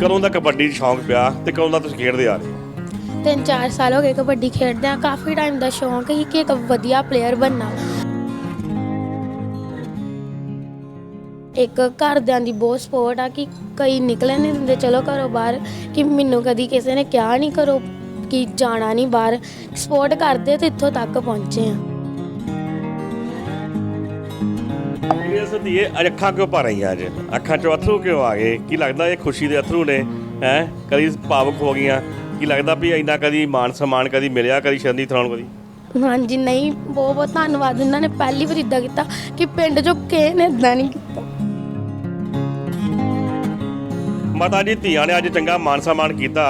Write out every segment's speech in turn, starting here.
ਕਦੋਂ ਦਾ ਕਬੱਡੀ ਦਾ ਸ਼ੌਂਕ ਪਿਆ ਤੇ ਕਦੋਂ ਦਾ ਤੁਸੀਂ ਖੇਡਦੇ ਆ ਰਹੇ ਹੋ? ਤਿੰਨ ਚਾਰ ਸਾਲ ਹੋ ਗਏ ਕਬੱਡੀ ਖੇਡਦੇ ਆ, ਕਾਫੀ ਟਾਈਮ ਦਾ ਸ਼ੌਂਕ ਸੀ ਕਿ ਇੱਕ ਵਧੀਆ ਪਲੇਅਰ ਬਣਨਾ ਇੱਕ ਘਰਦਿਆਂ ਦੀ ਬਹੁਤ ਸਪੋਰਟ ਆ ਕਿ ਕਈ ਨਿਕਲੇ ਨਹੀਂ ਦਿੰਦੇ, ਚਲੋ ਘਰੋਂ ਬਾਹਰ, ਕਿ ਮੈਨੂੰ ਕਦੀ ਕਿਸੇ ਨੇ ਕਿਹਾ ਨਹੀਂ ਕਰੋ ਕਿ ਜਾਣਾ ਨਹੀਂ ਬਾਹਰ ਸਪੋਰਟ ਕਰਦੇ ਤੇ ਇੱਥੋਂ ਤੱਕ ਪਹੁੰਚੇ ਆ। ਇਹ ਸਤੀਏ ਅੱਜ ਅੱਖਾਂ ਕਿਉਂ ਭਰ ਰਹੀਆਂ ਅੱਜ? ਅੱਖਾਂ ਚੋਂ ਅਥਰੂ ਕਿਉਂ ਆ ਗਏ? ਕੀ ਲੱਗਦਾ ਇਹ ਖੁਸ਼ੀ ਦੇ ਅਥਰੂ ਨੇ? ਹੈ? ਕਦੀ ਭਾਵੁਕ ਹੋ ਗਈਆਂ। ਕੀ ਲੱਗਦਾ ਵੀ ਇੰਨਾ ਕਦੀ ਮਾਨ ਸਨਮਾਨ ਕਦੀ ਮਿਲਿਆ ਕਦੀ ਸ਼ਰਨੀ ਥਰਾਉਣ ਕਦੀ? ਹਾਂਜੀ ਨਹੀਂ ਬਹੁਤ ਬਹੁਤ ਧੰਨਵਾਦ। ਇਹਨਾਂ ਨੇ ਪਹਿਲੀ ਵਾਰ ਇਦਾਂ ਕੀਤਾ ਕਿ ਪਿੰਡ ਚੋਂ ਕਿਸੇ ਨੇ ਇਦਾਂ ਨਹੀਂ ਕੀਤਾ। ਮਾਤਾ ਜੀ ਧੀਆਂ ਨੇ ਅੱਜ ਚੰਗਾ ਮਾਨ ਸਨਮਾਨ ਕੀਤਾ।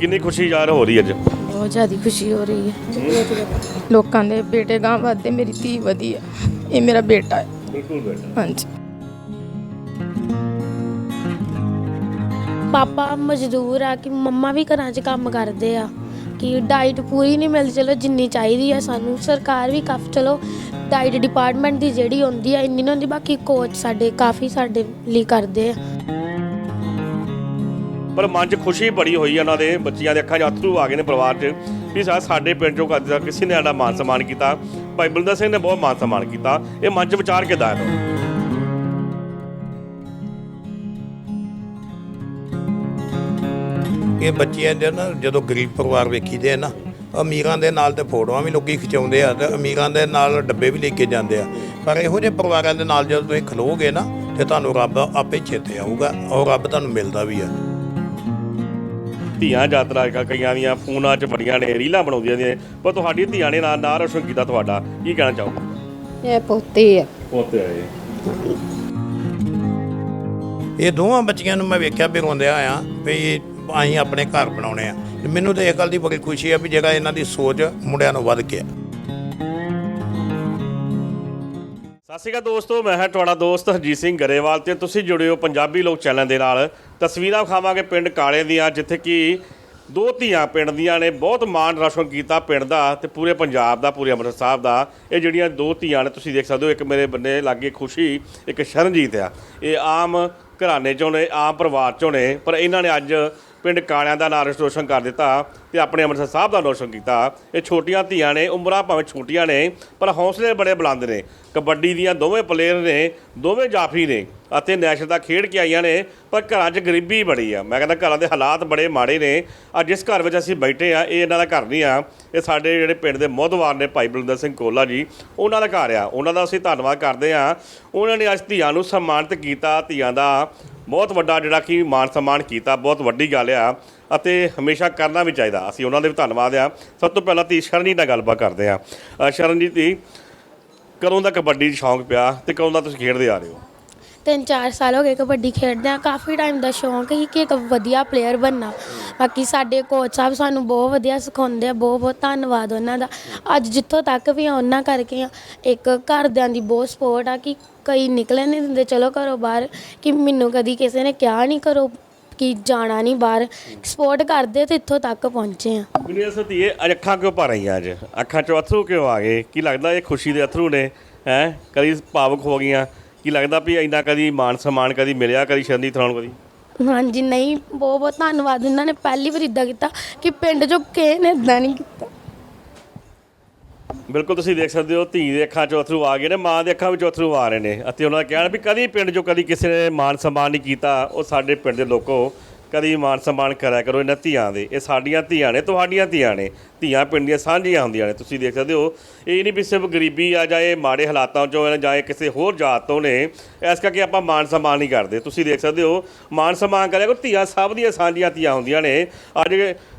ਕਿੰਨੀ ਖੁਸ਼ੀ ਜ਼ਾਹਰ ਹੋ ਰਹੀ ਅੱਜ? ਬਹੁਤ ਜ਼ਿਆਦਾ ਖੁਸ਼ੀ ਹੋ ਰਹੀ ਹੈ। ਲੋਕਾਂ ਦੇ ਬੇਟੇ ਗਾਂ ਵੱਧਦੇ ਮੇਰੀ ਧੀ ਵਧੀ ਹੈ ਇਹ ਮੇਰਾ ਬੇਟਾ ਹੈ। ਬਿਲਕੁਲ ਬੇਟਾ। ਹਾਂਜੀ। ਪਾਪਾ ਮਜ਼ਦੂਰ ਆ ਕਿ ਮੰਮਾ ਵੀ ਘਰਾਂ 'ਚ ਕੰਮ ਕਰਦੇ ਆ। ਕਿ ਡਾਈਟ ਪੂਰੀ ਨਹੀਂ ਮਿਲਦੀ ਚਲੋ ਜਿੰਨੀ ਚਾਹੀਦੀ ਆ ਸਾਨੂੰ। ਸਰਕਾਰ ਵੀ ਕਾਫੀ ਚਲੋ ਡਾਈਟ ਡਿਪਾਰਟਮੈਂਟ ਦੀ ਜਿਹੜੀ ਹੁੰਦੀ ਆ ਇੰਨੀ ਨਹੀਂ ਹੁੰਦੀ ਬਾਕੀ ਕੋਚ ਸਾਡੇ ਕਾਫੀ ਸਾਡੇ ਲਈ ਕਰਦੇ ਆ। ਪਰ ਮਨ 'ਚ ਖੁਸ਼ੀ ਬੜੀ ਹੋਈ ਆ ਉਹਨਾਂ ਦੇ, ਬੱਚਿਆਂ ਦੇ ਅੱਖਾਂ 'ਚ ਅਥਰੂ ਆ ਗਏ ਨੇ ਪਰਿਵਾਰ 'ਚ ਵੀ ਸਾ, ਸਾਡੇ ਪਿੰਡ 'ਚੋਂ ਕਦੇ ਕਿਸੇ ਨੇ ਸਾਡਾ ਮਾਨ ਸਨਮਾਨ ਕੀਤਾ। ਭਾਈ ਬਲਦਾ ਸਿੰਘ ਨੇ ਬਹੁਤ ਮਾਨ ਸਨਮਾਨ ਕੀਤਾ। ਇਹ ਮਨ 'ਚ ਵਿਚਾਰ ਕਿੱਦਾਂ ਹੈ? ਇਹ ਬੱਚਿਆਂ ਦੇ ਨਾ, ਜਦੋਂ ਗਰੀਬ ਪਰਿਵਾਰ ਵੇਖੀਦੇ ਆ ਨਾ, ਅਮੀਰਾਂ ਦੇ ਨਾਲ ਤੇ ਫੋਟੋਆਂ ਵੀ ਲੋਕੀ ਖਿਚਾਉਂਦੇ ਆ ਤੇ ਅਮੀਰਾਂ ਦੇ ਨਾਲ ਡੱਬੇ ਵੀ ਲੈ ਕੇ ਜਾਂਦੇ ਆ। ਪਰ ਇਹੋ ਜਿਹੇ ਪਰਿਵਾਰਾਂ ਦੇ ਨਾਲ ਜਦੋਂ ਤੁਸੀਂ ਖਲੋਗੇ ਨਾ, ਤੇ ਤੁਹਾਨੂੰ ਰੱਬ ਆਪੇ ਚੇਤੇ ਆਊਗਾ ਔਰ ਰੱਬ ਤੁਹਾਨੂੰ ਮਿਲਦਾ ਵੀ ਆ। ਧੀਆਂ ਯਾਤਰਾ ਕ- ਕਈਆਂ ਦੀਆਂ ਫੋਨਾਂ 'ਚ ਬੜੀਆਂ ਨੇ ਰੀਲਾਂ ਬਣਾਉਂਦੀਆਂ ਨੇ ਪਰ ਤੁਹਾਡੀ ਧੀਆਂ ਨੇ ਨਾਂ ਨਾਂ ਰੋਸ਼ਨ ਕੀਤਾ ਤੁਹਾਡਾ ਕੀ ਕਹਿਣਾ ਚਾਹੋਗੇ? ਇਹ ਪੋਤੀ ਹੈ ਪੋਤੇ ਆਏ ਇਹ। ਦੋਵਾਂ ਬੱਚੀਆਂ ਨੂੰ ਮੈਂ ਵੇਖਿਆ ਵੀ ਰੋਂਦਿਆਂ ਆ ਵੀ ਅਸੀਂ ਆਪਣੇ ਘਰ ਬਣਾਉਣੇ ਆ। ਤੇ ਮੈਨੂੰ ਤਾਂ ਇਹ ਗੱਲ ਦੀ ਬੜੀ ਖੁਸ਼ੀ ਆ ਵੀ ਜਿਹੜਾ ਇਹਨਾਂ ਦੀ ਸੋਚ ਮੁੰਡਿਆਂ ਨੂੰ ਵੱਧ ਕੇ ਸਤਿ ਸ਼੍ਰੀ ਅਕਾਲ ਦੋਸਤੋ, ਮੈਂ ਹਾਂ ਤੁਹਾਡਾ ਦੋਸਤ ਹਰਜੀਤ ਸਿੰਘ ਗਰੇਵਾਲ ਤੇ ਤੁਸੀਂ ਜੁੜੇ ਹੋ ਪੰਜਾਬੀ ਲੋਕ ਚੈਨਲ ਦੇ ਨਾਲ। ਤਸਵੀਰਾਂ ਵਿਖਾਵਾਂਗੇ ਪਿੰਡ ਕਾਲੇ ਦੀਆਂ, ਜਿੱਥੇ ਕਿ ਦੋ ਧੀਆਂ ਪਿੰਡ ਦੀਆਂ ਨੇ, ਬਹੁਤ ਮਾਣ ਰੌਸ਼ਨ ਕੀਤਾ ਪਿੰਡ ਦਾ ਤੇ ਪੂਰੇ ਪੰਜਾਬ ਦਾ, ਪੂਰੇ ਅੰਮ੍ਰਿਤਸਰ ਸਾਹਿਬ ਦਾ। ਇਹ ਜਿਹੜੀਆਂ ਦੋ ਧੀਆਂ ਨੇ, ਤੁਸੀਂ ਦੇਖ ਸਕਦੇ ਹੋ, ਇੱਕ ਮੇਰੇ ਬੰਨੇ ਲਾਗੇ ਖੁਸ਼ੀ, ਇੱਕ ਸ਼ਰਨਜੀਤ ਆ। ਇਹ ਆਮ ਘਰਾਣੇ ਚੋਂ ਨੇ, ਆਮ ਪਰਿਵਾਰ ਚੋਂ ਨੇ, ਪਰ ਇਹਨਾਂ ਨੇ ਅੱਜ ਪਿੰਡ ਕਾਲਿਆਂ ਦਾ ਨਾਂ ਰੋਸ਼ਨ ਕਰ ਦਿੱਤਾ ਤੇ ਆਪਣੇ ਅੰਮ੍ਰਿਤਸਰ ਸਾਹਿਬ ਦਾ ਰੋਸ਼ਨ ਕੀਤਾ। ਇਹ ਛੋਟੀਆਂ ਧੀਆਂ ਨੇ, ਉਮਰਾਂ ਭਾਵੇਂ ਛੋਟੀਆਂ ਨੇ, ਪਰ ਹੌਸਲੇ ਬੜੇ ਬੁਲੰਦ ਨੇ। ਕਬੱਡੀ ਦੀਆਂ ਦੋਵੇਂ ਪਲੇਅਰ ਨੇ, ਦੋਵੇਂ ਜਾਫੀ ਨੇ ਅਤੇ ਨੈਸ਼ਨਲ ਦਾ ਖੇਡ ਕੇ ਆਈਆਂ ਨੇ, ਪਰ ਘਰਾਂ 'ਚ ਗਰੀਬੀ ਬੜੀ ਆ। ਮੈਂ ਕਹਿੰਦਾ ਘਰਾਂ ਦੇ ਹਾਲਾਤ ਬੜੇ ਮਾੜੇ ਨੇ। ਅੱਜ ਜਿਸ ਘਰ ਵਿੱਚ ਅਸੀਂ ਬੈਠੇ ਆ, ਇਹ ਇਹਨਾਂ ਦਾ ਘਰ ਨਹੀਂ ਆ। ਇਹ ਸਾਡੇ ਜਿਹੜੇ ਪਿੰਡ ਦੇ ਮੋਹਦਵਾਰ ਨੇ ਭਾਈ ਬਲਵਿੰਦਰ ਸਿੰਘ ਕੋਲਾ ਜੀ, ਉਹਨਾਂ ਦਾ ਘਰ ਆ। ਉਹਨਾਂ ਦਾ ਅਸੀਂ ਧੰਨਵਾਦ ਕਰਦੇ ਆ। ਉਹਨਾਂ ਨੇ ਅੱਜ ਧੀਆਂ ਨੂੰ ਸਨਮਾਨਿਤ ਕੀਤਾ, ਧੀਆਂ ਦਾ ਬਹੁਤ ਵੱਡਾ ਜਿਹੜਾ ਕਿ ਮਾਨ ਸਨਮਾਨ ਕੀਤਾ, ਬਹੁਤ ਵੱਡੀ ਗੱਲ ਆ ਅਤੇ ਹਮੇਸ਼ਾ ਕਰਨਾ ਵੀ ਚਾਹੀਦਾ। ਅਸੀਂ ਉਹਨਾਂ ਦੇ ਵੀ ਧੰਨਵਾਦ ਆ। ਸਭ ਤੋਂ ਪਹਿਲਾਂ ਤੀ ਸ਼ਰਨਜੀਤ ਨਾਲ ਗੱਲਬਾਤ ਕਰਦੇ ਆ। ਸ਼ਰਨਜੀਤ ਜੀ, ਕਦੋਂ ਦਾ ਕਬੱਡੀ ਦਾ ਸ਼ੌਂਕ ਪਿਆ ਤੇ ਕਦੋਂ ਦਾ ਤੁਸੀਂ ਖੇਡਦੇ ਆ ਰਹੇ ਹੋ? ਤਿੰਨ ਚਾਰ ਸਾਲ ਹੋ ਗਏ ਕਬੱਡੀ ਖੇਡਦੇ ਆ ਕਾਫੀ ਟਾਈਮ ਦਾ ਸ਼ੌਂਕ ਸੀ ਕਿ ਇੱਕ ਵਧੀਆ ਪਲੇਅਰ ਬਣਨਾ। ਬਾਕੀ ਸਾਡੇ ਕੋਚ ਸਾਹਿਬ ਸਾਨੂੰ ਬਹੁਤ ਵਧੀਆ ਸਿਖਾਉਂਦੇ ਆ, ਬਹੁਤ ਬਹੁਤ ਧੰਨਵਾਦ ਉਹਨਾਂ ਦਾ। ਅੱਜ ਜਿੱਥੋਂ ਤੱਕ ਵੀ ਆ, ਉਹਨਾਂ ਕਰਕੇ ਆ, ਇੱਕ ਘਰਦਿਆਂ ਦੀ ਬਹੁਤ ਸਪੋਰਟ ਆ ਕਿ ਕਈ ਨਿਕਲਣ ਨਹੀਂ ਦਿੰਦੇ, ਚਲੋ ਘਰੋਂ ਬਾਹਰ, ਕਿ ਮੈਨੂੰ ਕਦੀ ਕਿਸੇ ਨੇ ਕਿਹਾ ਨਹੀਂ ਕਰੋ ਕਿ ਜਾਣਾ ਨਹੀਂ ਬਾਹਰ। ਸਪੋਰਟ ਕਰਦੇ ਤੇ ਇੱਥੋਂ ਤੱਕ ਪਹੁੰਚੇ ਆ। ਮੈਨੂੰ ਇਹ ਸਤੀਏ ਅੱਖਾਂ ਕਿਉਂ ਭਰ ਰਹੀਆਂ ਅੱਜ? ਅੱਖਾਂ 'ਚੋਂ ਅਥਰੂ ਕਿਉਂ ਆ ਗਏ? ਕੀ ਲੱਗਦਾ ਇਹ ਖੁਸ਼ੀ ਦੇ ਅਥਰੂ ਨੇ, ਹੈ? ਕਦੀ ਭਾਵਕ ਹੋ ਗਈਆਂ? ਕੀ ਲੱਗਦਾ ਵੀ ਇੰਨਾ ਕਦੀ ਮਾਨ ਸਨਮਾਨ ਕਦੀ ਮਿਲਿਆ ਕਦੀ ਸ਼ਰਨੀ ਥਰਾਉਣ ਕਦੀ ਹਾਂਜੀ ਨਹੀਂ ਬਹੁਤ ਬਹੁਤ ਧੰਨਵਾਦ ਇਹਨਾਂ ਨੇ ਪਹਿਲੀ ਵਾਰ ਇਦਾਂ ਕੀਤਾ ਕਿ ਪਿੰਡ ਚੋਂ ਕਿਸੇ ਨੇ ਇਦਾਂ ਨਹੀਂ ਕੀਤਾ। ਬਿਲਕੁਲ ਤੁਸੀਂ ਦੇਖ ਸਕਦੇ ਹੋ ਧੀ ਦੇ ਅੱਖਾਂ 'ਚੋਂ ਅਥਰੂ ਆ ਗਏ ਨੇ ਮਾਂ ਦੇ ਅੱਖਾਂ ਵਿੱਚੋਂ ਅਥਰੂ ਆ ਰਹੇ ਨੇ। ਅਤੇ ਉਹਨਾਂ ਦਾ ਕਹਿਣਾ ਵੀ ਕਦੀ ਪਿੰਡ 'ਚੋਂ ਕਦੀ ਕਿਸੇ ਨੇ ਮਾਨ ਸਨਮਾਨ ਨਹੀਂ ਕੀਤਾ ਉਹ ਸਾਡੇ ਪਿੰਡ ਦੇ ਲੋਕੋ ਕਦੀ ਮਾਨ ਸਨਮਾਨ ਕਰਿਆ ਕਰੋ ਇਹਨਾਂ ਧੀਆਂ ਦੇ। ਇਹ ਸਾਡੀਆਂ ਧੀਆਂ ਨੇ, ਤੁਹਾਡੀਆਂ ਧੀਆਂ ਨੇ। ਧੀਆਂ ਪਿੰਡ ਦੀਆਂ ਸਾਂਝੀਆਂ ਹੁੰਦੀਆਂ ਨੇ, ਤੁਸੀਂ ਦੇਖ ਸਕਦੇ ਹੋ। ਇਹ ਨਹੀਂ ਵੀ ਸਿਰਫ ਗਰੀਬੀ ਆ ਜਾਏ ਮਾੜੇ ਹਾਲਾਤਾਂ 'ਚੋਂ ਜਾਂ ਜਾਏ ਕਿਸੇ ਹੋਰ ਜਾਤ ਤੋਂ ਨੇ। ਇਸ ਕਰਕੇ ਆਪਾਂ ਮਾਨ ਸਨਮਾਨ ਨਹੀਂ ਕਰਦੇ। ਤੁਸੀਂ ਦੇਖ ਸਕਦੇ ਹੋ, ਮਾਨ ਸਨਮਾਨ ਕਰਿਆ ਕਰੋ, ਧੀਆਂ ਸਭ ਦੀਆਂ ਸਾਂਝੀਆਂ ਧੀਆਂ ਹੁੰਦੀਆਂ ਨੇ। ਅੱਜ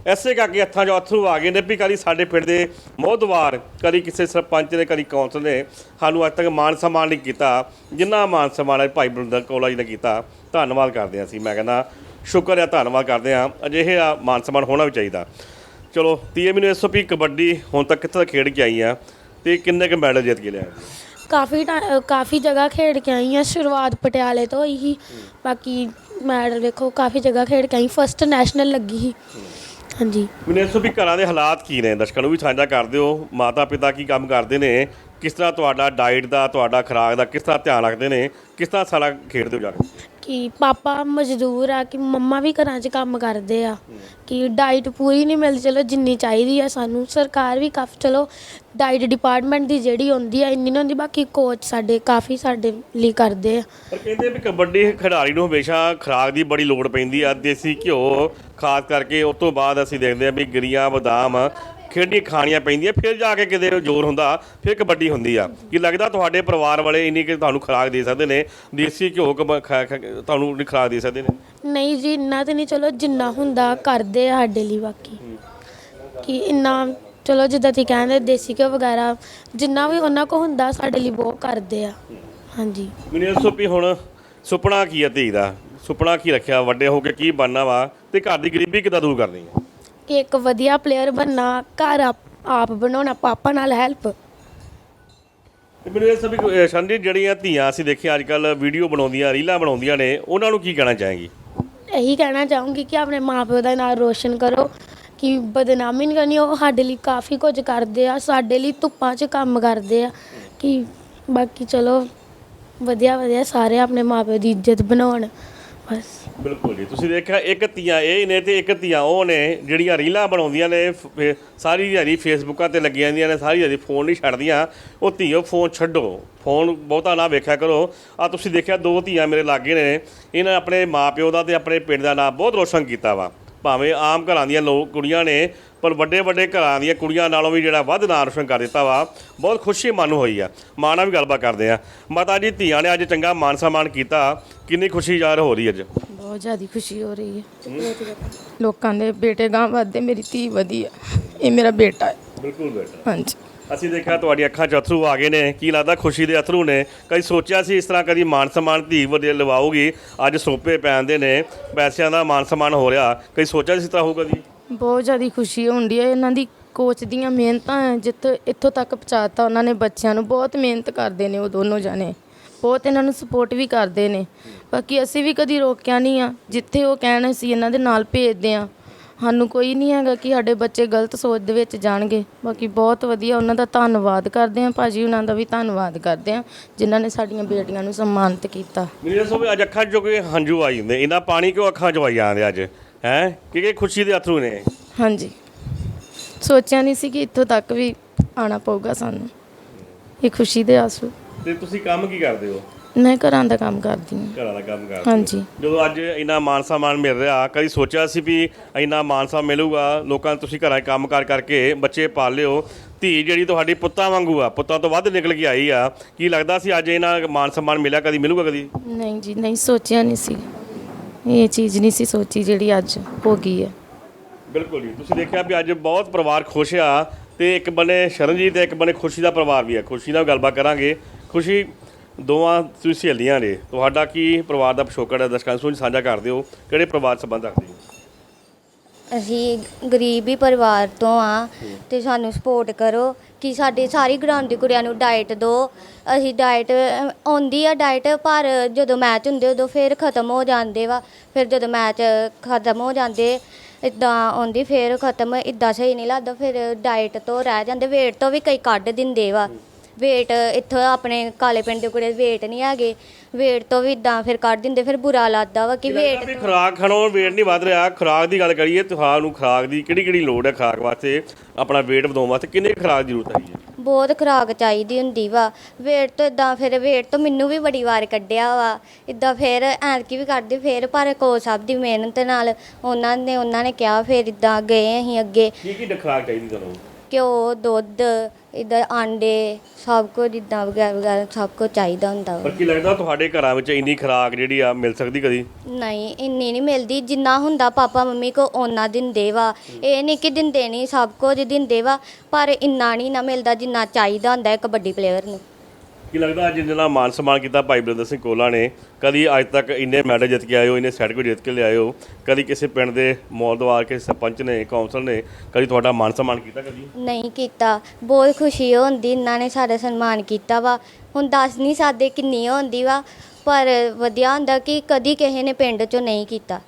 ਐਸੇ ਕਰਕੇ ਹੱਥਾਂ 'ਚੋਂ ਅਥਰੂ ਆ ਗਏ ਨੇ ਵੀ ਕਦੀ ਸਾਡੇ ਪਿੰਡ ਦੇ ਮੋਹਦਵਾਰ, ਕਦੀ ਕਿਸੇ ਸਰਪੰਚ ਨੇ, ਕਦੀ ਕੌਂਸਲ ਨੇ ਸਾਨੂੰ ਅੱਜ ਤੱਕ ਮਾਨ ਸਨਮਾਨ ਨਹੀਂ ਕੀਤਾ। ਜਿੰਨਾ ਮਾਨ ਸਨਮਾਨ ਅੱਜ ਭਾਈ ਬਲਵਿੰਦਰ ਕੌਲਾ ਜੀ ਨੇ ਕੀਤਾ। ਧੰਨਵਾਦ ਕਰਦੇ ਹਾਂ ਅਸੀਂ। ਮੈਂ ਕਹਿੰਦਾ ਸ਼ੁਕਰ ਹੈ ਧੰਨਵਾਦ ਕਰਦੇ ਹਾਂ। ਅਜਿਹੇ ਆ ਮਾਨ ਸਨਮਾਨ ਹੋਣਾ ਵੀ ਚਾਹੀਦਾ। ਚਲੋ ਤੀਏ ਮੈਨੂੰ ਵੀ ਕਬੱਡੀ ਹੁਣ ਤੱਕ ਕਿੱਥੇ ਤੱਕ ਖੇਡ ਕੇ ਆਈ ਆ ਤੇ ਕਿੰਨੇ ਕੁ ਮੈਡਲ ਜਿੱਤ ਕੇ ਲਿਆ? ਕਾਫੀ ਟਾ- ਕਾਫੀ ਜਗ੍ਹਾ ਖੇਡ ਕੇ ਆਈ ਹਾਂ ਸ਼ੁਰੂਆਤ ਪਟਿਆਲੇ ਤੋਂ ਹੋਈ ਸੀ। ਬਾਕੀ ਮੈਡਲ ਵੇਖੋ ਕਾਫੀ ਜਗ੍ਹਾ ਖੇਡ ਕੇ ਆਈ। ਫਸਟ ਨੈਸ਼ਨਲ ਲੱਗੀ ਸੀ। ਹਾਂਜੀ। ਮੈਨੂੰ ਵੀ ਘਰਾਂ ਦੇ ਹਾਲਾਤ ਕੀ ਨੇ? ਦਰਸ਼ਕਾਂ ਨੂੰ ਵੀ ਸਾਂਝਾ ਕਰ ਦਿਓ। ਮਾਤਾ ਪਿਤਾ ਕੀ ਕੰਮ ਕਰਦੇ ਨੇ? ਕਿਸ ਤਰ੍ਹਾਂ ਤੁਹਾਡਾ ਡਾਈਟ ਦਾ ਤੁਹਾਡਾ ਖੁਰਾਕ ਦਾ ਕਿਸ ਤਰ੍ਹਾਂ ਧਿਆਨ ਰੱਖਦੇ ਨੇ? ਕਿਸ ਤਰ੍ਹਾਂ ਸਾਰਾ ਖੇਡਦੇ ਹੋ ਜਾ ਕੇ? ਕਿ ਪਾਪਾ ਮਜ਼ਦੂਰ ਆ ਕਿ ਮੰਮਾ ਵੀ ਘਰਾਂ 'ਚ ਕੰਮ ਕਰਦੇ ਆ। ਕਿ ਡਾਈਟ ਪੂਰੀ ਨਹੀਂ ਮਿਲਦੀ, ਚਲੋ ਜਿੰਨੀ ਚਾਹੀਦੀ ਆ ਸਾਨੂੰ। ਸਰਕਾਰ ਵੀ ਕਾਫੀ, ਚਲੋ ਡਾਈਟ ਡਿਪਾਰਟਮੈਂਟ ਦੀ ਜਿਹੜੀ ਹੁੰਦੀ ਆ, ਇੰਨੀ ਨਹੀਂ ਹੁੰਦੀ, ਬਾਕੀ ਕੋਚ ਸਾਡੇ ਕਾਫੀ ਸਾਡੇ ਲਈ ਕਰਦੇ ਆ। ਪਰ ਕਹਿੰਦੇ ਵੀ ਕਬੱਡੀ ਖਿਡਾਰੀ ਨੂੰ ਹਮੇਸ਼ਾ ਖੁਰਾਕ ਦੀ ਬੜੀ ਲੋੜ ਪੈਂਦੀ ਆ, ਦੇਸੀ ਘਿਓ ਖਾਸ ਕਰਕੇ, ਉਸ ਤੋਂ ਬਾਅਦ ਅਸੀਂ ਦੇਖਦੇ ਆ ਵੀ ਗਿਰੀਆਂ, ਬਦਾਮ ਖੇਡੀ ਖਾਣੀਆਂ ਪੈਂਦੀਆਂ ਫਿਰ ਜਾ ਕੇ ਕਿਤੇ ਜ਼ੋਰ ਹੁੰਦਾ ਫਿਰ ਕਬੱਡੀ ਹੁੰਦੀ ਆ। ਕੀ ਲੱਗਦਾ ਤੁਹਾਡੇ ਪਰਿਵਾਰ ਵਾਲੇ ਇੰਨੀ ਕਿ ਤੁਹਾਨੂੰ ਖੁਰਾਕ ਦੇ ਸਕਦੇ ਨੇ? ਦੇਸੀ ਘਿਓ ਕਬ- ਖਾ- ਖਾ- ਤੁਹਾਨੂੰ ਨਹੀਂ ਖੁਰਾਕ ਦੇ ਸਕਦੇ ਨੇ? ਨਹੀਂ ਜੀ ਇੰਨਾ ਤੇ ਨਹੀਂ ਚਲੋ ਜਿੰਨਾ ਹੁੰਦਾ ਕਰਦੇ ਆ ਸਾਡੇ ਲਈ ਬਾਕੀ। ਕਿ ਇੰਨਾ ਚਲੋ ਜਿੱਦਾਂ ਤੁਸੀਂ ਕਹਿੰਦੇ ਦੇਸੀ ਘਿਓ ਵਗੈਰਾ ਜਿੰਨਾ ਵੀ ਉਹਨਾਂ ਕੋ ਹੁੰਦਾ ਸਾਡੇ ਲਈ ਬਹੁਤ ਕਰਦੇ ਆ। ਹਾਂਜੀ। ਮੈਨੂੰ ਇਹ ਵੀ ਹੁਣ ਸੁਪਨਾ ਕੀ ਆ ਧੀ ਦਾ? ਸੁਪਨਾ ਕੀ ਰੱਖਿਆ? ਵੱਡੇ ਹੋ ਕੇ ਕੀ ਬਣਨਾ ਵਾ? ਤੇ ਘਰ ਦੀ ਗਰੀਬੀ ਕਿੱਦਾਂ ਦੂਰ ਕਰਨੀ ਹੈ ਕਿ ਇੱਕ ਵਧੀਆ ਪਲੇਅਰ ਬਣਨਾ ਘਰ ਆਪ- ਆਪ ਬਣਾਉਣਾ ਪਾਪਾ ਨਾਲ ਹੈਲਪ ਤੇ ਮੈਨੂੰ ਇਹ ਸਭੀ ਸੰਦੀ ਜਿਹੜੀਆਂ ਧੀਆਂ ਅਸੀਂ ਦੇਖੀਆਂ ਅੱਜ ਕੱਲ ਵੀਡੀਓ ਬਣਾਉਂਦੀਆਂ ਰੀਲਾਂ ਬਣਾਉਂਦੀਆਂ ਨੇ ਉਹਨਾਂ ਨੂੰ ਕੀ ਕਹਿਣਾ ਚਾहेंगी ਇਹੀ ਕਹਿਣਾ ਚਾਹੂੰਗੀ ਕਿ ਆਪਣੇ ਮਾਪਿਓ ਦਾ ਨਾਮ ਰੋਸ਼ਨ ਕਰੋ ਕਿ ਬਦਨਾਮੀ ਨਹੀਂ ਕਰਨੀ ਉਹ ਸਾਡੇ ਲਈ ਕਾਫੀ ਕੁਝ ਕਰਦੇ ਆ ਸਾਡੇ ਲਈ ਧੁੱਪਾਂ 'ਚ ਕੰਮ ਕਰਦੇ ਆ ਕਿ ਬਾਕੀ ਚਲੋ ਵਧੀਆ ਵਧੀਆ ਸਾਰੇ ਆਪਣੇ ਮਾਪਿਓ ਦੀ ਇੱਜ਼ਤ ਬਣਾਉਣ। ਬਸ। ਬਿਲਕੁਲ ਜੀ। ਤੁਸੀਂ ਦੇਖਿਆ, ਇੱਕ ਧੀਆਂ, ਇਹ ਨੇ ਤੇ ਇੱਕ ਧੀਆਂ, ਉਹ ਨੇ ਜਿਹੜੀਆਂ ਰੀਲਾਂ ਬਣਾਉਂਦੀਆਂ ਨੇ, ਫੇ- ਸਾਰੀ ਦਿਹਾੜੀ ਫੇਸਬੁੱਕਾਂ ਤੇ ਲੱਗੀਆਂ ਜਾਂਦੀਆਂ ਨੇ, ਸਾਰੀ ਦਿਹਾੜੀ ਫੋਨ ਨਹੀਂ ਛੱਡਦੀਆਂ। ਉਹ ਧੀਓ ਫੋਨ ਛੱਡੋ। ਫੋਨ ਬਹੁਤਾ ਨਾ ਵੇਖਿਆ ਕਰੋ। ਆ ਤੁਸੀਂ ਦੇਖਿਆ, ਦੋ ਧੀਆਂ ਮੇਰੇ ਲਾਗੇ ਨੇ। ਇਹਨਾਂ ਨੇ ਆਪਣੇ ਮਾਪਿਓ ਦਾ ਤੇ ਆਪਣੇ ਪਿੰਡ ਦਾ ਨਾਮ ਬਹੁਤ ਰੋਸ਼ਨ ਕੀਤਾ ਵਾ। ਭਾਵੇਂ ਆਮ ਘਰਾਂ ਦੀਆਂ ਲੋਕ ਕੁੜੀਆਂ ਨੇ ਪਰ ਵੱਡੇ ਵੱਡੇ ਘਰਾਂ ਦੀਆਂ ਕੁੜੀਆਂ ਨਾਲੋਂ ਵੀ ਜਿਹੜਾ ਵੱਧ ਨਾਮ ਰੋਸ਼ਨ ਕਰ ਦਿੱਤਾ ਵਾ ਬਹੁਤ ਖੁਸ਼ੀ ਮਨ ਹੋਈ ਆ। ਮਾਂ ਨਾਲ ਵੀ ਗੱਲਬਾਤ ਕਰਦੇ ਆ। ਮਾਤਾ ਜੀ ਧੀਆਂ ਨੇ ਅੱਜ ਚੰਗਾ ਮਾਨ ਸਨਮਾਨ ਕੀਤਾ। ਕਿੰਨੀ ਖੁਸ਼ੀ ਜ਼ਾਹਰ ਹੋ ਰਹੀ ਅੱਜ? ਬਹੁਤ ਜ਼ਿਆਦਾ ਖੁਸ਼ੀ ਹੋ ਰਹੀ ਹੈ। ਲੋਕਾਂ ਦੇ ਬੇਟੇ ਗਾਂ ਵੱਧਦੇ ਮੇਰੀ ਧੀ ਵਧੀ ਆ। ਇਹ ਮੇਰਾ ਬੇਟਾ ਹੈ। ਬਿਲਕੁਲ ਬੇਟਾ। ਹਾਂਜੀ। ਅਸੀਂ ਦੇਖਿਆ ਤੁਹਾਡੀ ਅੱਖਾਂ 'ਚ ਅਥਰੂ ਆ ਗਏ ਨੇ। ਕੀ ਲੱਗਦਾ ਖੁਸ਼ੀ ਦੇ ਅਥਰੂ ਨੇ? ਕਈ ਸੋਚਿਆ ਸੀ ਇਸ ਤਰ੍ਹਾਂ ਕਦੀ ਮਾਨ ਸਨਮਾਨ ਧੀ ਵਧੇ ਲਵਾਉਗੀ ਅੱਜ ਸੋਪੇ ਪੈਂਦੇ ਨੇ। ਪੈਸਿਆਂ ਦਾ ਮਾਨ ਸਨਮਾਨ ਹੋ ਰਿਹਾ। ਕਈ ਸੋਚਿਆ ਸੀ ਇਸ ਤਰ੍ਹਾਂ ਹੋਊਗਾ ਜੀ ਬਹੁਤ ਜ਼ਿਆਦਾ ਖੁਸ਼ੀ ਹੁੰਦੀ ਹੈ। ਇਹਨਾਂ ਦੀ ਕੋਚ ਦੀਆਂ ਮਿਹਨਤਾਂ ਜਿੱਥੇ ਇੱਥੋਂ ਤੱਕ ਪਹੁੰਚਾਤਾ ਉਹਨਾਂ ਨੇ ਬੱਚਿਆਂ ਨੂੰ। ਬਹੁਤ ਮਿਹਨਤ ਕਰਦੇ ਨੇ ਉਹ ਦੋਨੋਂ ਜਾਣੇ। ਬਹੁਤ ਇਹਨਾਂ ਨੂੰ ਸਪੋਰਟ ਵੀ ਕਰਦੇ ਨੇ। ਬਾਕੀ ਅਸੀਂ ਵੀ ਕਦੀ ਰੋਕਿਆ ਨਹੀਂ ਆ। ਜਿੱਥੇ ਉਹ ਕਹਿਣ, ਅਸੀਂ ਇਹਨਾਂ ਦੇ ਨਾਲ ਭੇਜਦੇ ਆ ਸਾਨੂੰ ਕੋਈ ਨਹੀਂ ਹੈਗਾ ਕਿ ਸਾਡੇ ਬੱਚੇ ਗਲਤ ਸੋਚ ਦੇ ਵਿੱਚ ਜਾਣਗੇ। ਬਾਕੀ ਬਹੁਤ ਵਧੀਆ ਉਹਨਾਂ ਦਾ ਧੰਨਵਾਦ ਕਰਦੇ ਆ ਭਾਜੀ ਉਹਨਾਂ ਦਾ ਵੀ ਧੰਨਵਾਦ ਕਰਦੇ ਆ ਜਿਨ੍ਹਾਂ ਨੇ ਸਾਡੀਆਂ ਬੇਟੀਆਂ ਨੂੰ ਸਨਮਾਨਿਤ ਕੀਤਾ। ਮੈਨੂੰ ਦੱਸੋ ਵੀ ਅੱਜ ਅੱਖਾਂ 'ਚ ਕੋਈ ਹੰਝੂ ਆਈ ਹੁੰਦੇ ਇਹਨਾਂ ਪਾਣੀ ਕਿਉਂ ਅੱਖਾਂ 'ਚ ਆਈ ਜਾਂਦੇ ਅੱਜ? ਹੈ? ਕਿਉਂਕਿ ਖੁਸ਼ੀ ਦੇ ਅਥਰੂ ਨੇ? ਹਾਂਜੀ। ਸੋਚਿਆ ਨਹੀਂ ਸੀ ਕਿ ਇੱਥੋਂ ਤੱਕ ਵੀ ਆਣਾ ਪਊਗਾ ਸਾਨੂੰ। ਇਹ ਖੁਸ਼ੀ ਦੇ ਆਸੂ। ਤੇ ਤੁਸੀਂ ਕੰਮ ਕੀ ਕਰਦੇ ਹੋ? ਮੈਂ ਘਰਾਂ ਦਾ ਕੰਮ ਕਰਦੀ ਹਾਂ। ਘਰਾਂ ਦਾ ਕੰਮ ਕਰਦੇ ਹੋ। ਹਾਂਜੀ ਜਦੋਂ ਅੱਜ ਇੰਨਾ ਮਾਨ ਸਨਮਾਨ ਮਿਲ ਰਿਹਾ ਕਦੀ ਸੋਚਿਆ ਸੀ ਵੀ ਇੰਨਾ ਮਾਨ ਸਨਮਾਨ ਮਿਲੂਗਾ? ਲੋਕਾਂ ਨੂੰ ਤੁਸੀਂ ਘਰਾਂ 'ਚ ਕੰਮ ਕਰ ਕਰਕੇ ਬੱਚੇ ਪਾਲ ਲਿਓ ਧੀ ਜਿਹੜੀ ਤੁਹਾਡੀ ਪੁੱਤਾਂ ਵਾਂਗੂ ਆ ਪੁੱਤਾਂ ਤੋਂ ਵੱਧ ਨਿਕਲ ਕੇ ਆਈ ਆ ਕੀ ਲੱਗਦਾ ਸੀ ਅੱਜ ਇਹਨਾਂ ਮਾਨ ਸਨਮਾਨ ਮਿਲਿਆ ਕਦੀ ਮਿਲੂਗਾ ਕਦੀ? ਨਹੀਂ ਜੀ ਨਹੀਂ ਸੋਚਿਆ ਨਹੀਂ ਸੀ। ਇਹ ਚੀਜ਼ ਨਹੀਂ ਸੀ ਸੋਚੀ ਜਿਹੜੀ ਅੱਜ ਹੋ ਗਈ ਹੈ। ਬਿਲਕੁਲ ਜੀ। ਤੁਸੀਂ ਦੇਖਿਆ ਵੀ ਅੱਜ ਬਹੁਤ ਪਰਿਵਾਰ ਖੁਸ਼ ਆ ਤੇ ਇੱਕ ਬਨੇ ਸ਼ਰਨਜੀਤ ਤੇ ਇੱਕ ਬਨੇ ਖੁਸ਼ੀ ਦਾ ਪਰਿਵਾਰ ਵੀ ਆ। ਖੁਸ਼ੀ ਨਾਲ ਗੱਲਬਾਤ ਕਰਾਂਗੇ। ਖੁਸ਼ੀ ਦੋਵਾਂ ਤੁਸੀਂ ਸਹੇਲੀਆਂ ਨੇ। ਤੁਹਾਡਾ ਕੀ ਪਰਿਵਾਰ ਦਾ ਪਿਛੋਕੜ ਹੈ? ਦਰਸ਼ਕਾਂ ਨੂੰ ਸਾਂਝਾ ਕਰਦੇ ਹੋ ਕਿਹੜੇ ਪਰਿਵਾਰ ਸੰਬੰਧ ਰੱਖਦੇ ਹੋ? ਅਸੀਂ ਗਰੀਬ ਹੀ ਪਰਿਵਾਰ ਤੋਂ ਆ ਤੇ ਸਾਨੂੰ ਸਪੋਰਟ ਕਰੋ। ਕਿ ਸਾਡੇ ਸਾਰੀ ਗਰਾਊਂਡ ਦੀ ਕੁੜੀਆਂ ਨੂੰ ਡਾਈਟ ਦਿਓ ਅਸੀਂ ਡਾਈਟ ਆਉਂਦੀ ਆ ਡਾਈਟ ਪਰ ਜਦੋਂ ਮੈਚ ਹੁੰਦੇ ਉਦੋਂ ਫਿਰ ਖਤਮ ਹੋ ਜਾਂਦੇ ਵਾ। ਫਿਰ ਜਦੋਂ ਮੈਚ ਖਤਮ ਹੋ ਜਾਂਦੇ ਇਦਾਂ ਆਉਂਦੀ, ਫਿਰ ਖਤਮ। ਇਦਾਂ ਸਹੀ ਨਹੀਂ ਲੱਗਦਾ, ਫਿਰ ਡਾਈਟ ਤੋਂ ਰਹਿ ਜਾਂਦੇ। weight ਤੋਂ ਵੀ ਕਈ ਕੱਢ ਦਿੰਦੇ ਵਾ। Weight ਇੱਥੋਂ ਆਪਣੇ ਕਾਲੇ ਪਿੰਡ ਦੇ ਕੁੜੇ weight ਨਹੀਂ ਹੈਗੇ। Weight ਤੋਂ ਵੀ ਇਦਾਂ ਫਿਰ ਕੱਢ ਦਿੰਦੇ ਫਿਰ ਬੁਰਾ ਲੱਗਦਾ ਵਾ ਕਿ ਲੱਗਦਾ ਵੀ ਖੁਰਾਕ ਖਾਣੋਂ weight ਨਹੀਂ ਵੱਧ ਰਿਹਾ। ਖੁਰਾਕ ਦੀ ਗੱਲ ਕਰੀਏ ਤੁਹਾਨੂੰ ਖੁਰਾਕ ਦੀ ਕਿਹੜੀ ਕਿਹੜੀ ਲੋੜ ਹੈ ਖੁਰਾਕ ਵਾਸਤੇ? ਆਪਣਾ weight ਵਧਾਉਣ ਵਾਸਤੇ ਕਿੰਨੀ ਕੁ ਖੁਰਾਕ ਦੀ ਜ਼ਰੂਰਤ ਹੈ? ਬਹੁਤ ਖੁਰਾਕ ਚਾਹੀਦੀ ਹੁੰਦੀ ਵਾ। ਵੇਟ ਤੋਂ ਇਦਾਂ ਫਿਰ ਵੇਟ ਤੋਂ ਮੈਨੂੰ ਵੀ ਬੜੀ ਵਾਰ ਕੱਢਿਆ ਵਾ। ਇਦਾਂ ਫਿਰ ਐਤਕੀ ਵੀ ਕੱਢਦੇ ਫਿਰ ਪਰ ਕੋਚ ਸਾਹਿਬ ਦੀ ਮਿਹਨਤ ਨਾਲ ਉਹਨਾਂ ਨੇ ਉਹਨਾਂ ਨੇ ਕਿਹਾ ਫਿਰ ਇਦਾਂ ਗਏ ਅਸੀਂ ਅੱਗੇ। ਕੀ ਕੀ ਖੁਰਾਕ ਚਾਹੀਦੀ ਤੁਹਾਨੂੰ? ਘਿਓ ਦੁੱਧ ਇਦਾਂ ਆਂਡੇ ਸਭ ਕੁਝ ਇਦਾਂ ਵਗੈਰਾ ਵਗੈਰਾ ਸਭ ਕੁਝ ਚਾਹੀਦਾ ਹੁੰਦਾ ਪਰ ਕੀ ਲੱਗਦਾ ਤੁਹਾਡੇ ਘਰਾਂ ਵਿੱਚ ਇੰਨੀ ਖੁਰਾਕ ਜਿਹੜੀ ਆ ਮਿਲ ਸਕਦੀ ਕਦੀ? ਨਹੀਂ ਇੰਨੀ ਨਹੀਂ ਮਿਲਦੀ। ਜਿੰਨਾ ਹੁੰਦਾ ਪਾਪਾ ਮੰਮੀ ਕੋ ਓਨਾ ਦਿੰਦੇ ਵਾ। ਇਹ ਨਹੀਂ ਕਿ ਦਿੰਦੇ ਨਹੀਂ ਸਭ ਕੁਝ ਦਿੰਦੇ ਵਾ ਪਰ ਇੰਨਾ ਨਹੀਂ ਨਾ ਮਿਲਦਾ ਜਿੰਨਾ ਚਾਹੀਦਾ ਹੁੰਦਾ ਹੈ ਕਬੱਡੀ ਪਲੇਅਰ ਨੂੰ। ਕੀ ਲੱਗਦਾ ਅੱਜ ਜਿਹੜਾ ਮਾਨ ਸਨਮਾਨ ਕੀਤਾ ਭਾਈ ਬਰਿੰਦਰ ਸਿੰਘ ਕੋਲਾ ਨੇ, ਕਦੀ ਅੱਜ ਤੱਕ ਇੰਨੇ ਮੈਡਲ ਜਿੱਤ ਕੇ ਆਏ ਹੋ, ਇੰਨੇ ਸਰਟੀਫਿਕੇਟ ਜਿੱਤ ਕੇ ਲਿਆਏ ਹੋ, ਕਦੀ ਕਿਸੇ ਪਿੰਡ ਦੇ ਮੌਲਦਵਾਰ ਕੇ ਸਰਪੰਚ ਨੇ, ਕੌਂਸਲ ਨੇ, ਕਦੀ ਤੁਹਾਡਾ ਮਾਨ ਸਨਮਾਨ ਕੀਤਾ ਕਦੀ? ਨਹੀਂ ਕੀਤਾ। ਬਹੁਤ ਖੁਸ਼ੀ ਹੁੰਦੀ, ਇਹਨਾਂ ਨੇ ਸਾਡਾ ਸਨਮਾਨ ਕੀਤਾ ਵਾ। ਹੁਣ ਦੱਸ ਨਹੀਂ ਸਕਦੇ ਕਿੰਨੀ ਹੁੰਦੀ ਵਾ, ਪਰ ਵਧੀਆ ਹੁੰਦਾ ਕਿ ਕਦੀ ਕਿਸੇ ਨੇ ਪਿੰਡ ਚੋਂ ਨਹੀਂ ਕੀਤਾ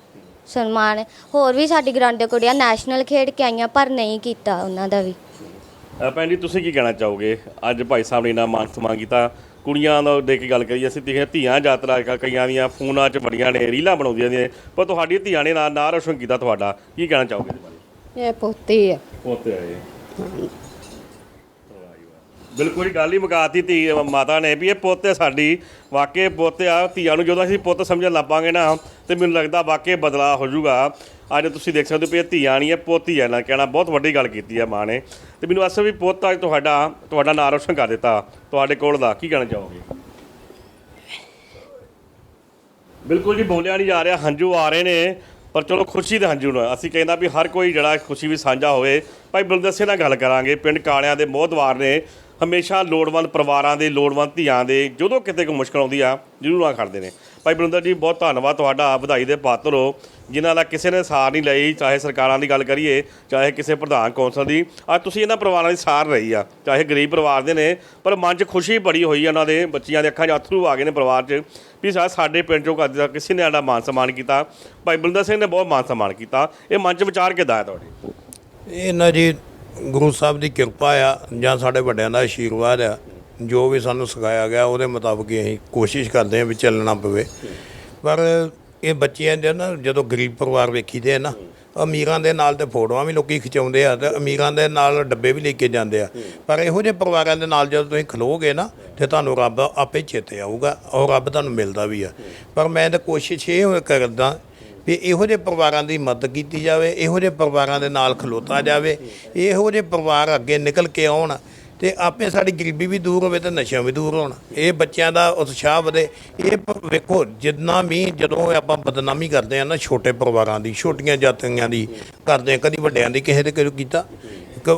ਸਨਮਾਨ। ਹੋਰ ਵੀ ਸਾਡੀ ਗਰਾਊਂਡ ਦੇ ਕੁੜੀਆਂ ਨੈਸ਼ਨਲ ਖੇਡ ਕੇ ਆਈਆਂ, ਪਰ ਨਹੀਂ ਕੀਤਾ ਉਹਨਾਂ ਦਾ ਵੀ। ਅ, ਭੈਣ ਜੀ ਤੁਸੀਂ ਕੀ ਕਹਿਣਾ ਚਾਹੋਗੇ? ਅੱਜ ਭਾਈ ਸਾਹਿਬ ਨੇ ਇੰਨਾ ਮਾਨ ਸਨਮਾਨ ਕੀਤਾ। ਕੁੜੀਆਂ ਦਾ ਦੇ ਕੇ ਗੱਲ ਕਰੀ ਅਸੀਂ ਦੇਖਿਆ ਧੀਆਂ ਯਾਤਰਾ ਕੱਲ੍ਹ ਕਈਆਂ ਦੀਆਂ ਫੋਨਾਂ 'ਚ ਬੜੀਆਂ ਨੇ ਰੀਲਾਂ ਬਣਾਉਂਦੀਆਂ ਨੇ ਪਰ ਤੁਹਾਡੀ ਧੀਆਂ ਨੇ ਨਾਲ ਨਾਂ ਰੋਸ਼ਨ ਕੀਤਾ ਤੁਹਾਡਾ। ਕੀ ਕਹਿਣਾ ਚਾਹੋਗੇ ਬਾਰੇ? ਇਹ ਪੋਤੀ ਆ। ਪੋਤੇ ਆਏ ਬਿਲਕੁਲ ਹੀ ਗੱਲ ਹੀ ਮੁਕਾਤੀ ਧੀ ਮਾਤਾ ਨੇ ਵੀ ਇਹ ਪੋਤੇ ਸਾਡੀ। ਵਾਕਈ ਪੋਤੇ ਆ ਧੀਆਂ ਨੂੰ ਜਦੋਂ ਅਸੀਂ ਪੁੱਤ ਸਮਝਣ ਲੱਪਾਂਗੇ ਨਾ ਤੇ ਮੈਨੂੰ ਲੱਗਦਾ ਵਾਕਈ ਬਦਲਾਅ ਹੋ ਜਾਊਗਾ। ਅੱਜ ਤੁਸੀਂ ਦੇਖ ਸਕਦੇ ਹੋ ਵੀ ਇਹ ਧੀਆਂ ਨਹੀਂ ਹੈ ਪੋਤੀ ਹੈ ਨਾ ਕਹਿਣਾ, ਬਹੁਤ ਵੱਡੀ ਗੱਲ ਕੀਤੀ ਹੈ ਮਾਂ ਨੇ। ਤੇ ਮੈਨੂੰ ਅਸਲ ਵੀ ਪੁੱਤ ਅੱਜ ਤੁਹਾਡਾ ਤੁਹਾਡਾ ਨਾਂ ਰੋਸ਼ਨ ਕਰ ਦਿੱਤਾ, ਤੁਹਾਡੇ ਕੋਲ ਦਾ। ਕੀ ਕਹਿਣਾ ਚਾਹੋਗੇ? ਬਿਲਕੁਲ ਜੀ, ਬੋਲਿਆ ਨਹੀਂ ਜਾ ਰਿਹਾ, ਹੰਝੂ ਆ ਰਹੇ ਨੇ, ਪਰ ਚਲੋ ਖੁਸ਼ੀ ਦੇ ਹੰਝੂ ਨੇ। ਅਸੀਂ ਕਹਿੰਦਾ ਵੀ ਹਰ ਕੋਈ ਜਿਹੜਾ ਖੁਸ਼ੀ ਵੀ ਸਾਂਝਾ ਹੋਵੇ, ਭਾਈ ਬਲਦਸੇ ਨਾਲ ਗੱਲ ਕਰਾਂਗੇ, ਪਿੰਡ ਕਾਲਿਆਂ ਦੇ ਮੋਹਦਵਾਰ ਨੇ, ਹਮੇਸ਼ਾ ਲੋੜਵੰਦ ਪਰਿਵਾਰਾਂ ਦੇ, ਲੋੜਵੰਦ ਧੀਆਂ ਦੇ, ਜਦੋਂ ਕਿਤੇ ਕੋਈ ਮੁਸ਼ਕਲ ਆਉਂਦੀ ਆ, ਜ਼ਰੂਰ ਆ ਖੜਦੇ ਨੇ। ਭਾਈ ਬਲਦਰ ਜੀ, ਬਹੁਤ ਧੰਨਵਾਦ ਤੁਹਾਡਾ ਵਧਾਈ ਦੇ ਪਾਤਰ ਹੋ, ਜਿਨ੍ਹਾਂ ਦਾ ਕਿਸੇ ਨੇ ਸਾਰ ਨਹੀਂ ਲਈ, ਚਾਹੇ ਸਰਕਾਰਾਂ ਦੀ ਗੱਲ ਕਰੀਏ, ਚਾਹੇ ਕਿਸੇ ਪ੍ਰਧਾਨ ਕੌਂਸਲ ਦੀ। ਅੱਜ ਤੁਸੀਂ ਇਹਨਾਂ ਪਰਿਵਾਰਾਂ ਦੀ ਸਾਰ ਰਹੀ ਆ, ਚਾਹੇ ਗਰੀਬ ਪਰਿਵਾਰ ਦੇ ਨੇ, ਪਰ ਮਨ 'ਚ ਖੁਸ਼ੀ ਬੜੀ ਹੋਈ ਉਹਨਾਂ ਦੇ, ਬੱਚਿਆਂ ਦੇ ਅੱਖਾਂ 'ਚ ਅਥਰੂ ਆ ਗਏ ਨੇ ਪਰਿਵਾਰ 'ਚ, ਵੀ ਸਾ, ਸਾਡੇ ਪਿੰਡ 'ਚੋਂ ਅੱਜ ਕਿਸੇ ਨੇ ਸਾਡਾ ਮਾਨ ਸਨਮਾਨ ਕੀਤਾ। ਭਾਈ ਬਲਦਰ ਸਿੰਘ ਨੇ ਬਹੁਤ ਮਾਨ ਸਨਮਾਨ ਕੀਤਾ। ਇਹ ਮਨ 'ਚ ਵਿਚਾਰ ਕਿੱਦਾਂ ਹੈ ਤੁਹਾਡੇ? ਇਹ ਨਾ ਜੀ, ਗੁਰੂ ਸਾਹਿਬ ਦੀ ਕਿਰਪਾ ਆ, ਜਾਂ ਸਾਡੇ ਵੱਡਿਆਂ ਦਾ ਆਸ਼ੀਰਵਾਦ ਆ ਜੋ ਵੀ ਸਾਨੂੰ ਸਿਖਾਇਆ ਗਿਆ ਉਹਦੇ ਮੁਤਾਬਕ ਹੀ ਅਸੀਂ ਕੋਸ਼ਿਸ਼ ਕਰਦੇ ਹਾਂ ਵੀ ਚੱਲਣਾ ਪਵੇ। ਪਰ ਇਹ ਬੱਚਿਆਂ ਦੇ ਨਾ ਜਦੋਂ ਗਰੀਬ ਪਰਿਵਾਰ ਵੇਖੀਦੇ ਆ ਨਾ, ਅਮੀਰਾਂ ਦੇ ਨਾਲ ਤੇ ਫੋਟੋਆਂ ਵੀ ਲੋਕੀ ਖਿਚਾਉਂਦੇ ਆ ਤੇ ਅਮੀਰਾਂ ਦੇ ਨਾਲ ਡੱਬੇ ਵੀ ਲੈ ਕੇ ਜਾਂਦੇ ਆ। ਪਰ ਇਹੋ ਜਿਹੇ ਪਰਿਵਾਰਾਂ ਦੇ ਨਾਲ ਜਦੋਂ ਤੁਸੀਂ ਖਲੋਗੇ ਨਾ, ਤੇ ਤੁਹਾਨੂੰ ਰੱਬ ਆਪੇ ਚੇਤੇ ਆਊਗਾ ਔਰ ਰੱਬ ਤੁਹਾਨੂੰ ਮਿਲਦਾ ਵੀ ਆ। ਪਰ ਮੈਂ ਤਾਂ ਕੋਸ਼ਿਸ਼ ਇਹ ਕਰਦਾ ਵੀ ਇਹੋ ਜਿਹੇ ਪਰਿਵਾਰਾਂ ਦੀ ਮਦਦ ਕੀਤੀ ਜਾਵੇ, ਇਹੋ ਜਿਹੇ ਪਰਿਵਾਰਾਂ ਦੇ ਨਾਲ ਖਲੋਤਾ ਜਾਵੇ, ਇਹੋ ਜਿਹੇ ਪਰਿਵਾਰ ਅੱਗੇ ਨਿਕਲ ਕੇ ਆਉਣ ਤੇ ਆਪੇ ਸਾਡੀ ਗਰੀਬੀ ਵੀ ਦੂਰ ਹੋਵੇ ਤੇ ਨਸ਼ਿਆਂ ਵੀ ਦੂਰ ਹੋਣ। ਇਹ ਬੱਚਿਆਂ ਦਾ ਉਤਸ਼ਾਹ ਵਧੇ। ਇਹ ਵੇਖੋ, ਜਿੰਨਾ ਵੀ ਜਦੋਂ ਆਪਾਂ ਬਦਨਾਮੀ ਕਰਦੇ ਆ ਨਾ ਛੋਟੇ ਪਰਿਵਾਰਾਂ ਦੀ, ਛੋਟੀਆਂ ਜਾਤੀਆਂ ਦੀ, ਕਰਦੇ ਆ ਕਦੀ ਵੱਡਿਆਂ ਦੀ, ਕਿਸੇ ਦੇ ਕਿਉਂ ਕੀਤਾ।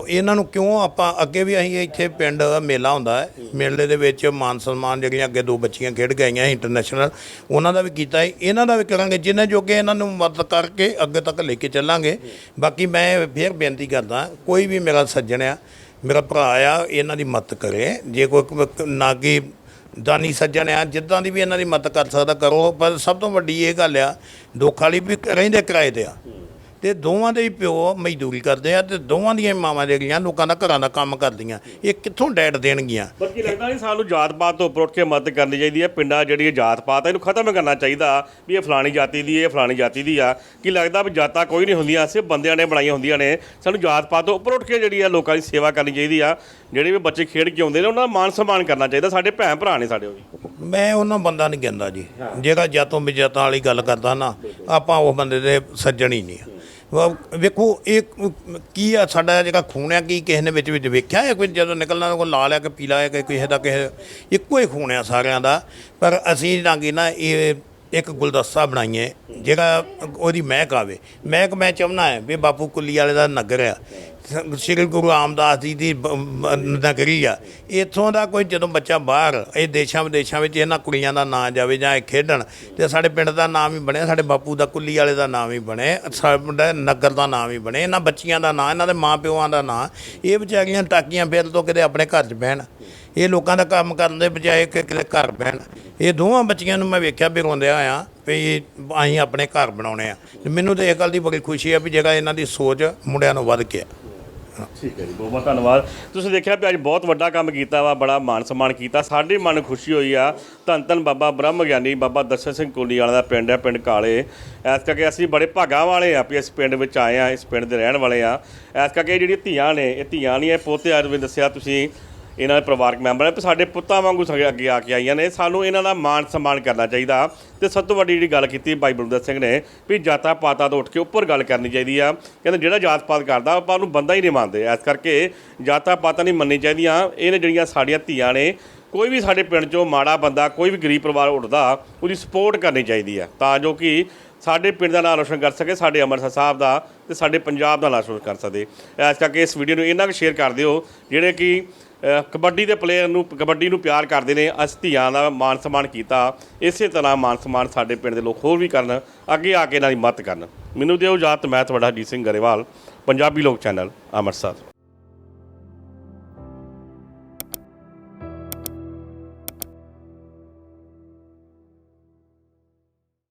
ਇਹਨਾਂ ਨੂੰ ਕਿਉਂ ਆਪਾਂ ਅੱਗੇ ਵੀ ਅਸੀਂ ਇੱਥੇ ਪਿੰਡ ਮੇਲਾ ਹੁੰਦਾ ਹੈ, ਮੇਲੇ ਦੇ ਵਿੱਚ ਮਾਨ ਸਨਮਾਨ ਜਿਹੜੀਆਂ ਅੱਗੇ ਦੋ ਬੱਚੀਆਂ ਖੇਡ ਕੇ ਆਈਆਂ ਇੰਟਰਨੈਸ਼ਨਲ ਉਹਨਾਂ ਦਾ ਵੀ ਕੀਤਾ ਹੈ। ਇਹਨਾਂ ਦਾ ਵੀ ਕਰਾਂਗੇ, ਜਿੰਨੇ ਜੋਗੇ ਇਹਨਾਂ ਨੂੰ ਮਦਦ ਕਰਕੇ ਅੱਗੇ ਤੱਕ ਲੈ ਕੇ ਚੱਲਾਂਗੇ। ਬਾਕੀ ਮੈਂ ਫੇਰ ਬੇਨਤੀ ਕਰਦਾ, ਕੋਈ ਵੀ ਮੇਰਾ ਸੱਜਣ ਆ ਮੇਰਾ ਭਰਾ ਆ, ਇਹਨਾਂ ਦੀ ਮਦਦ ਕਰੇ। ਜੇ ਕੋਈ ਨਾਗੀ ਦਾਨੀ ਸੱਜਣ ਆ, ਜਿੱਦਾਂ ਦੀ ਵੀ ਇਹਨਾਂ ਦੀ ਮਦਦ ਕਰ ਸਕਦਾ, ਕਰੋ। ਪਰ ਸਭ ਤੋਂ ਵੱਡੀ ਇਹ ਗੱਲ ਆ, ਦੁੱਖ ਵਾਲੀ ਵੀ ਰਹਿੰਦੇ ਕਿਰਾਏ ਤੇ ਆ। ਤੇ ਦੋਵਾਂ ਦੇ ਹੀ ਪਿਓ ਮਜ਼ਦੂਰੀ ਕਰਦੇ ਆ ਤੇ ਦੋਵਾਂ ਦੀਆਂ ਮਾਵਾਂ ਜਿਹੜੀਆਂ ਲੋਕਾਂ ਦਾ ਘਰਾਂ ਦਾ ਕੰਮ ਕਰਦੀਆਂ। ਇਹ ਕਿੱਥੋਂ ਡੈਡ ਦੇਣਗੀਆਂ? ਬਲਕਿ ਲੱਗਦਾ ਨਹੀਂ ਸਾਨੂੰ ਜਾਤ ਪਾਤ ਤੋਂ ਉੱਪਰ ਉੱਠ ਕੇ ਮਦਦ ਕਰਨੀ ਚਾਹੀਦੀ ਹੈ ਪਿੰਡਾਂ ਜਿਹੜੀ ਇਹ ਜਾਤ ਪਾਤ ਹੈ ਇਹਨੂੰ ਖਤਮ ਕਰਨਾ ਚਾਹੀਦਾ ਵੀ ਇਹ ਫਲਾਣੀ ਜਾਤੀ ਦੀ ਹੈ, ਇਹ ਫਲਾਣੀ ਜਾਤੀ ਦੀ ਆ। ਕੀ ਲੱਗਦਾ ਵੀ ਜਾਤਾਂ ਕੋਈ ਨਹੀਂ ਹੁੰਦੀਆਂ ਸਿਰਫ ਬੰਦਿਆਂ ਨੇ ਬਣਾਈਆਂ ਹੁੰਦੀਆਂ ਨੇ। ਸਾਨੂੰ ਜਾਤ ਪਾਤ ਤੋਂ ਉੱਪਰ ਉੱਠ ਕੇ ਜਿਹੜੀ ਆ ਲੋਕਾਂ ਦੀ ਸੇਵਾ ਕਰਨੀ ਚਾਹੀਦੀ ਆ। ਜਿਹੜੇ ਵੀ ਬੱਚੇ ਖੇਡ ਕੇ ਆਉਂਦੇ ਨੇ ਉਹਨਾਂ ਦਾ ਮਾਨ ਸਨਮਾਨ ਕਰਨਾ ਚਾਹੀਦਾ। ਸਾਡੇ ਭੈਣ ਭਰਾ ਨੇ ਸਾਡੇ ਉਹ ਵੀ। ਮੈਂ ਉਹਨਾਂ ਬੰਦਾ ਨਹੀਂ ਕਹਿੰਦਾ ਜੀ। ਜਿਹੜਾ ਜਾਤੋਂ ਬਿਜਾਤਾਂ ਵਾਲੀ ਗੱਲ ਕਰਦਾ ਨਾ ਆਪਾਂ ਉਹ ਬੰਦੇ ਦੇ ਸੱਜਣ ਹੀ ਨਹੀਂ। ਵਾ- ਵੇਖੋ, ਇਹ ਕੀ ਆ ਸਾਡਾ ਜਿਹੜਾ ਖੂਨ ਆ, ਕੀ ਕਿਸੇ ਨੇ ਵਿੱਚ ਵਿੱਚ ਵੇਖਿਆ ਹੈ ਕੋਈ ਜਦੋਂ ਨਿਕਲਣਾ ਕੋਈ ਲਾਲ ਆ ਕਿ ਪੀਲਾ ਆ ਕਿ ਕਿਸੇ ਦਾ ਕਿਸੇ ਇੱਕੋ ਹੀ ਖੂਨ ਆ ਸਾਰਿਆਂ ਦਾ। ਪਰ ਅਸੀਂ ਲਾਂਗੇ ਨਾ ਇਹ ਇੱਕ ਗੁਲਦਸਤਾ ਬਣਾਈਏ, ਜਿਹੜਾ ਉਹਦੀ ਮਹਿਕ ਆਵੇ। ਮਹਿਕ ਮੈਂ ਚਾਹੁੰਦਾ ਹੈ ਵੀ ਬਾਪੂ ਕੁੱਲੀ ਵਾਲੇ ਦਾ ਨਗਰ ਆ। ਸ੍ਰੀ ਗੁਰੂ ਰਾਮਦਾਸ ਜੀ ਦੀ ਬ- ਬ- ਨਗਰੀ ਆ। ਇੱਥੋਂ ਦਾ ਕੋਈ ਜਦੋਂ ਬੱਚਾ ਬਾਹਰ, ਇਹ ਦੇਸ਼ਾਂ ਵਿਦੇਸ਼ਾਂ ਵਿੱਚ ਇਹਨਾਂ ਕੁੜੀਆਂ ਦਾ ਨਾਂ ਜਾਵੇ ਜਾਂ ਇਹ ਖੇਡਣ, ਤੇ ਸਾਡੇ ਪਿੰਡ ਦਾ ਨਾਮ ਹੀ ਬਣੇ ਸਾਡੇ ਬਾਪੂ ਦਾ ਕੁੱਲੀ ਵਾਲੇ ਦਾ ਨਾਮ ਹੀ ਬਣੇ ਸਾਡੇ ਨਗਰ ਦਾ ਨਾਮ ਹੀ ਬਣੇ ਇਹਨਾਂ ਬੱਚੀਆਂ ਦਾ ਨਾਂ, ਇਹਨਾਂ ਦੇ ਮਾਂ ਪਿਓਆਂ ਦਾ ਨਾਂ, ਇਹ ਵਿਚਾਰੀਆਂ ਟਾਕੀਆਂ ਫਿਰ ਤੋਂ ਕਿਤੇ ਆਪਣੇ ਘਰ 'ਚ ਬਹਿਣ। ਇਹ ਲੋਕਾਂ ਦਾ ਕੰਮ ਕਰਨ ਦੇ ਬਜਾਏ ਕਿ ਕਿਤੇ ਘਰ ਬਹਿਣ। ਇਹ ਦੋਵਾਂ ਬੱਚੀਆਂ ਨੂੰ ਮੈਂ ਵੇਖਿਆ ਵੀ ਰੋਂਦਿਆਂ ਆ ਵੀ ਅਸੀਂ ਆਪਣੇ ਘਰ ਬਣਾਉਣੇ ਆ। ਤੇ ਮੈਨੂੰ ਤੇ ਇਹ ਗੱਲ ਦੀ ਬੜੀ ਖੁਸ਼ੀ ਆ ਵੀ ਜਿਹੜਾ ਇਹਨਾਂ ਦੀ ਸੋਚ ਮੁੰਡਿਆਂ ਨੂੰ ਵੱਧ ਕੇ ਆ ਠੀਕ ਹੈ ਜੀ, ਬਹੁਤ ਬਹੁਤ ਧੰਨਵਾਦ। ਤੁਸੀਂ ਦੇਖਿਆ ਵੀ ਅੱਜ ਬਹੁਤ ਵੱਡਾ ਕੰਮ ਕੀਤਾ ਵਾ, ਬੜਾ ਮਾਣ ਸਨਮਾਨ ਕੀਤਾ। ਸਾਡੇ ਮਨ ਖੁਸ਼ੀ ਹੋਈ ਆ। ਧੰਨ ਧੰਨ ਬਾਬਾ ਬ੍ਰਹਮ ਗਿਆਨੀ, ਬਾਬਾ ਦਰਸ਼ਨ ਸਿੰਘ ਕੋਲੀ ਵਾਲਾ ਦਾ ਪਿੰਡ ਹੈ, ਪਿੰਡ ਕਾਲੇ। ਐਸ ਕਰਕੇ ਅਸੀਂ ਬੜੇ ਭਾਗਾਂ ਵਾਲੇ ਆ ਵੀ ਇਸ ਪਿੰਡ ਵਿੱਚ ਆਏ ਆ, ਇਸ ਪਿੰਡ ਦੇ ਰਹਿਣ ਵਾਲੇ ਆ। ਐਸ ਕਰਕੇ ਇਹ ਜਿਹੜੀਆਂ ਧੀਆਂ ਨੇ, ਇਹ ਧੀਆਂ ਨਹੀਂ ਇਹ ਪੋਤੇ ਅੱਜ ਵੀ ਦੱਸਿਆ ਤੁਸੀਂ ਇਹਨਾਂ ਦੇ ਪਰਿਵਾਰਕ ਮੈਂਬਰ ਨੇ ਵੀ ਸਾਡੇ ਪੁੱਤਾਂ ਵਾਂਗੂ ਸਾਡੇ ਅੱਗੇ ਆ ਕੇ ਆਈਆਂ ਨੇ। ਸਾਨੂੰ ਇਹਨਾਂ ਦਾ ਮਾਣ ਸਨਮਾਨ ਕਰਨਾ ਚਾਹੀਦਾ। ਤੇ ਸਭ ਤੋਂ ਵੱਡੀ ਜਿਹੜੀ ਗੱਲ ਕੀਤੀ ਭਾਈ ਬਲਵਿੰਦਰ ਸਿੰਘ ਨੇ, ਵੀ ਜਾਤਾਂ ਪਾਤਾਂ ਤੋਂ ਉੱਠ ਕੇ ਉੱਪਰ ਗੱਲ ਕਰਨੀ ਚਾਹੀਦੀ ਆ। ਕਹਿੰਦੇ ਜਿਹੜਾ ਜਾਤ ਪਾਤ ਕਰਦਾ, ਆਪਾਂ ਉਹਨੂੰ ਬੰਦਾ ਹੀ ਨਹੀਂ ਮੰਨਦੇ। ਇਸ ਕਰਕੇ ਜਾਤਾਂ ਪਾਤਾਂ ਨਹੀਂ ਮੰਨਣੀ ਚਾਹੀਦੀਆਂ। ਇਹਨੇ ਜਿਹੜੀਆਂ ਸਾਡੀਆਂ ਧੀਆਂ ਨੇ, ਕੋਈ ਵੀ ਸਾਡੇ ਪਿੰਡ 'ਚੋਂ ਮਾੜਾ ਬੰਦਾ, ਕੋਈ ਵੀ ਗਰੀਬ ਪਰਿਵਾਰ ਉੱਠਦਾ, ਉਹਦੀ ਸਪੋਰਟ ਕਰਨੀ ਚਾਹੀਦੀ ਆ। ਤਾਂ ਜੋ ਕਿ ਸਾਡੇ ਪਿੰਡ ਦਾ ਨਾਮ ਰੋਸ਼ਨ ਕਰ ਸਕੇ, ਸਾਡੇ ਅੰਮ੍ਰਿਤਸਰ ਸਾਹਿਬ ਦਾ ਤੇ ਸਾਡੇ ਪੰਜਾਬ ਦਾ ਨਾਮ ਰੋਸ਼ਨ ਕਰ ਸਕੇ। ਇਸ ਕਰਕੇ ਇਸ ਵੀਡੀਓ ਨੂੰ ਇਹਨਾਂ ਕੁ ਸ਼ੇਅਰ ਕਰ ਦਿਓ, ਜਿਹੜੇ ਕਿ ਕਬੱਡੀ ਦੇ ਪਲੇਅਰ ਨੂੰ, ਕਬੱਡੀ ਨੂੰ ਪਿਆਰ ਕਰਦੇ ਨੇ, ਅਸੀਂ ਧੀਆਂ ਦਾ ਮਾਨ ਸਨਮਾਨ ਕੀਤਾ। ਇਸੇ ਤਰ੍ਹਾਂ ਮਾਨ ਸਨਮਾਨ ਸਾਡੇ ਪਿੰਡ ਦੇ ਲੋਕ ਹੋਰ ਵੀ ਕਰਨ, ਅੱਗੇ ਆ ਕੇ ਇਹਨਾਂ ਦੀ ਮਦਦ ਕਰਨ। ਮੈਨੂੰ ਦਿਓ ਇਜਾਜ਼ਤ ਮੈਂ ਤੁਹਾਡਾ ਜੀਤ ਸਿੰਘ ਗਰੇਵਾਲ, ਪੰਜਾਬੀ ਲੋਕ ਚੈਨਲ, ਅੰਮ੍ਰਿਤਸਰ।